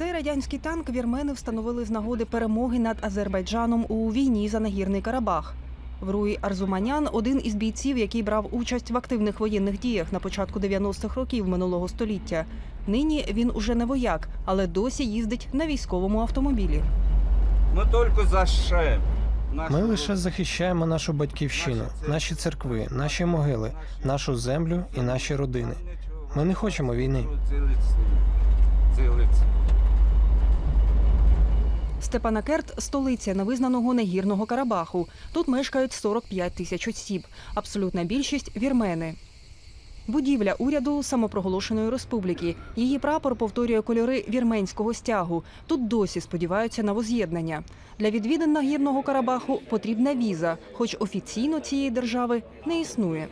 Цей радянський танк вірмени встановили з нагоди перемоги над Азербайджаном у війні за нагірний Карабах. Вруй Арзуманян один із бійців, який брав участь в активних воєнних діях на початку 90-х років минулого століття. Нині він уже не вояк, але досі їздить на військовому автомобілі. Ми тільки за ШЕП. Ми лише захищаємо нашу батьківщину, наші церкви, наші могили, нашу землю і наші родини. Ми не хочемо війни. Степанакерт – столиця невизнаного негірного Карабаху. Тут мешкають 45 тисяч осіб. Абсолютна більшість – вірмени. Будівля уряду самопроголошеної республіки. Її прапор повторює кольори вірменського стягу. Тут досі сподіваються на воз'єднання. Для відвідин нагірного Карабаху потрібна віза, хоч офіційно цієї держави не існує.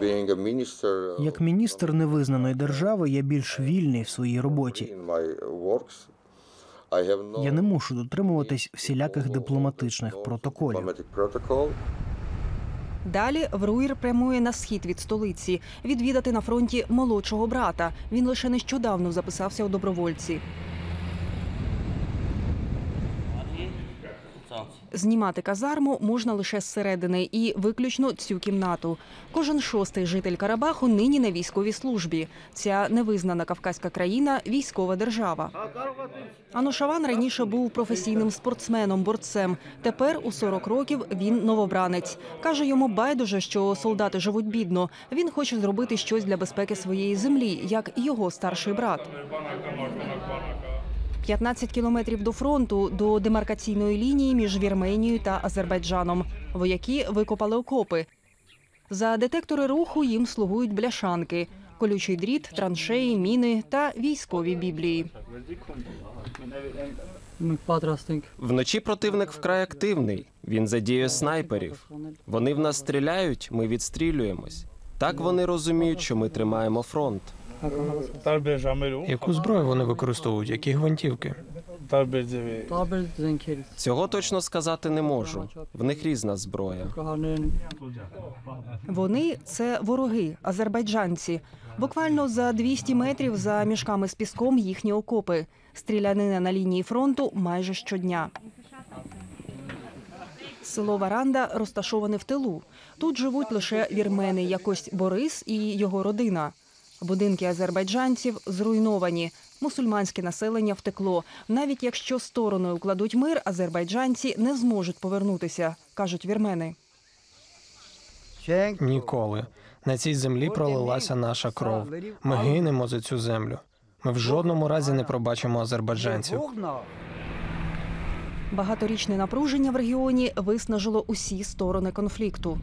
Uh, Як міністр невизнаної держави, я більш вільний в своїй роботі. Я не мушу дотримуватись всіляких дипломатичних протоколів. Далі Вруїр прямує на схід від столиці, відвідати на фронті молодшого брата. Він лише нещодавно записався у добровольці. Знімати казарму можна лише зсередини і виключно цю кімнату. Кожен шостий житель Карабаху нині на військовій службі. Ця невизнана кавказька країна військова держава. Анушаван раніше був професійним спортсменом, борцем. Тепер у 40 років він новобранець. Каже, йому байдуже, що солдати живуть бідно. Він хоче зробити щось для безпеки своєї землі, як його старший брат. 15 кілометрів до фронту до демаркаційної лінії між Вірменією та Азербайджаном. Вояки викопали окопи. За детектори руху їм слугують бляшанки, колючий дріт, траншеї, міни та військові біблії. Вночі противник вкрай активний. Він задіює снайперів. Вони в нас стріляють, ми відстрілюємось. Так вони розуміють, що ми тримаємо фронт. Яку зброю вони використовують? Які гвинтівки? Цього точно сказати не можу. В них різна зброя. Вони це вороги, азербайджанці. Буквально за 200 метрів за мішками з піском їхні окопи. Стрілянина на лінії фронту майже щодня. Село Варанда розташоване в тилу. Тут живуть лише вірмени, якось Борис і його родина. Будинки азербайджанців зруйновані. Мусульманське населення втекло. Навіть якщо стороною укладуть мир, азербайджанці не зможуть повернутися, кажуть вірмени. Ніколи. На цій землі пролилася наша кров. Ми гинемо за цю землю. Ми в жодному разі не пробачимо азербайджанців. Багаторічне напруження в регіоні виснажило усі сторони конфлікту.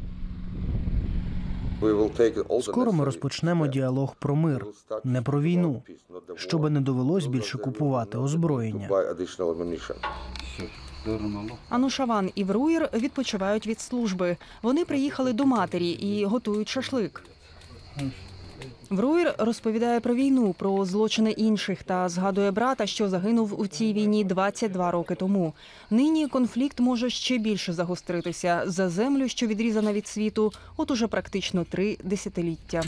Скоро ми розпочнемо діалог про мир, не про війну, щоби не довелось більше купувати озброєння. Анушаван і Вруїр відпочивають від служби. Вони приїхали до матері і готують шашлик. Вруїр розповідає про війну, про злочини інших та згадує брата, що загинув у цій війні 22 роки тому. Нині конфлікт може ще більше загостритися за землю, що відрізана від світу, от уже практично три десятиліття.